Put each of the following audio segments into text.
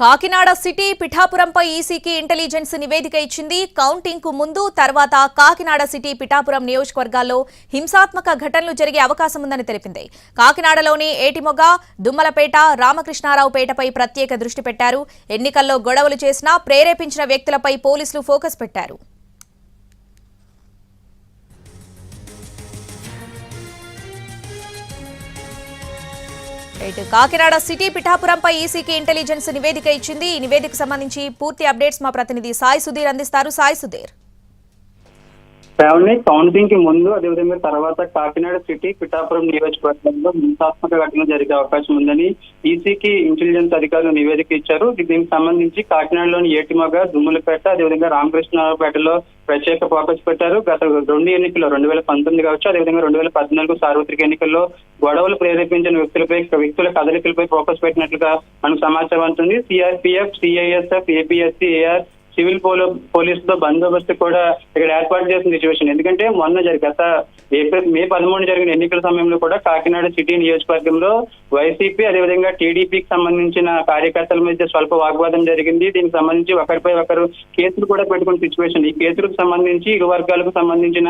Kakinada city పిఠాపురంపై ఈసీకి intelligence నివేదిక ఇచ్చింది. కౌంటింగ్కు ముందు తర్వాత కాకినాడ సిటీ పిఠాపురం నియోజకవర్గాల్లో హింసాత్మక ఘటనలు జరిగే అవకాశం ఉందని తెలిపింది. కాకినాడలోని ఏటిమొగ దుమ్మలపేట రామకృష్ణారావుపేటపై ప్రత్యేక దృష్టి పెట్టారు. ఎన్నికల్లో గొడవలు చేసినా ప్రేరేపించిన వ్యక్తులపై పోలీసులు ఫోకస్ పెట్టారు. రైట్ కాకినాడ సిటీ పిఠాపురంపై ఈసీకి ఇంటెలిజెన్స్ నివేదిక ఇచ్చింది. ఈ నివేదిక సంబంధించి పూర్తి అప్డేట్స్ మా ప్రతినిధి సాయి సుధీర్ అందిస్తారు. సాయి సుధీర్. ఫ్యామిలీ కౌంటింగ్కి ముందు అదేవిధంగా తర్వాత కాకినాడ సిటీ పిఠాపురం నియోజకవర్గంలో హింసాత్మక ఘటన జరిగే అవకాశం ఉందని ఈసీకి ఇంటెలిజెన్స్ అధికారులు నివేదిక ఇచ్చారు. దీనికి సంబంధించి కాకినాడలోని ఏటిమగ దుమ్ములపేట అదేవిధంగా రామకృష్ణారావుపేటలో ప్రత్యేక ఫోకస్ పెట్టారు. గత రెండు ఎన్నికల్లో రెండు వేల పంతొమ్మిది కావచ్చు అదేవిధంగా రెండు వేల పద్నాలుగు సార్వత్రిక ఎన్నికల్లో గొడవలు ప్రేరేపించిన వ్యక్తులపై వ్యక్తుల కదలికలపై ఫోకస్ పెట్టినట్లుగా మనకు సమాచారం అందుతుంది. CRPF CISF APSC AR civil polo పోలీసుతో బందోబస్తు కూడా ఇక్కడ ఏర్పాటు చేసిన సిచ్యువేషన్ ఎందుకంటే మొన్న జరిగి గత ఏప్రిల్ మే పదమూడు జరిగిన ఎన్నికల సమయంలో కూడా కాకినాడ సిటీ నియోజకవర్గంలో వైసీపీ అదేవిధంగా టీడీపీకి సంబంధించిన కార్యకర్తల మధ్య స్వల్ప వాగ్వాదం జరిగింది. దీనికి సంబంధించి ఒకరిపై ఒకరు కేసులు కూడా పెట్టుకున్న సిచ్యువేషన్ ఈ కేసులకు సంబంధించి ఇరు వర్గాలకు సంబంధించిన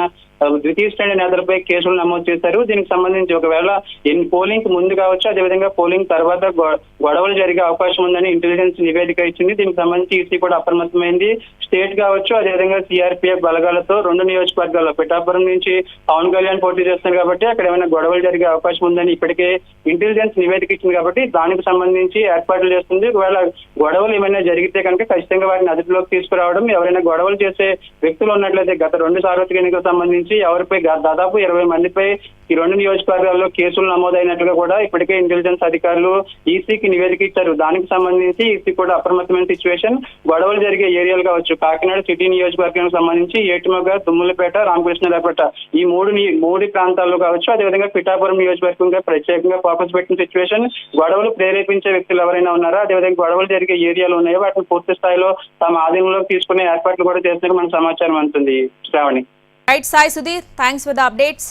ద్వితీయ శ్రేణి నేతలపై కేసులు నమోదు చేశారు. దీనికి సంబంధించి ఒకవేళ ఎన్ని పోలింగ్ ముందు కావచ్చు అదేవిధంగా పోలింగ్ తర్వాత గొ- గొడవలు జరిగే అవకాశం ఉందని ఇంటెలిజెన్స్ నివేదిక ఇచ్చింది. దీనికి సంబంధించి ఈసీ కూడా అప్రమత్తమైంది స్టేట్ కావచ్చు అదేవిధంగా సిఆర్పిఎఫ్ బలగాలతో రెండు నియోజకవర్గాల్లో పిఠాపురం నుంచి పవన్ కళ్యాణ్ పోటీ చేస్తున్నారు కాబట్టి అక్కడ ఏమైనా గొడవలు జరిగే అవకాశం ఉందని ఇప్పటికే ఇంటెలిజెన్స్ నివేదిక ఇచ్చింది కాబట్టి దానికి సంబంధించి ఏర్పాట్లు చేస్తుంది. ఒకవేళ గొడవలు ఏమైనా జరిగితే కనుక ఖచ్చితంగా వారిని అదుపులోకి తీసుకురావడం ఎవరైనా గొడవలు చేసే వ్యక్తులు ఉన్నట్లయితే గత రెండు సార్వత్రిక ఎన్నికలకు సంబంధించి ఎవరిపై దాదాపు ఇరవై మందిపై ఈ రెండు నియోజకవర్గాల్లో కేసులు నమోదైనట్లుగా కూడా ఇప్పటికే ఇంటెలిజెన్స్ అధికారులు ఈసీకి నివేదిక ఇచ్చారు. దానికి సంబంధించి ఈసీ కూడా అప్రమత్తమైన సిచ్యువేషన్ గొడవలు జరిగే ఏరియాలు కావచ్చు కాకినాడ సిటీ నియోజకవర్గానికి సంబంధించి ఏటిమగ తుమ్ములపేట రామకృష్ణరాపేట ఈ మూడు మూడు ప్రాంతాల్లో కావచ్చు అదేవిధంగా పిఠాపురం నియోజకవర్గంగా ప్రత్యేకంగా ఫోకస్ పెట్టిన సిచ్యువేషన్ గొడవలు ప్రేరేపించే వ్యక్తులు ఎవరైనా ఉన్నారా? అదేవిధంగా గొడవలు జరిగే ఏరియాలు ఉన్నాయో? వాటిని పూర్తి స్థాయిలో తమ ఆధీనంలోకి తీసుకునే ఏర్పాట్లు కూడా చేసినట్టు మన సమాచారం అందుతుంది. Shravani. Right Sai Sudheer thanks for the updates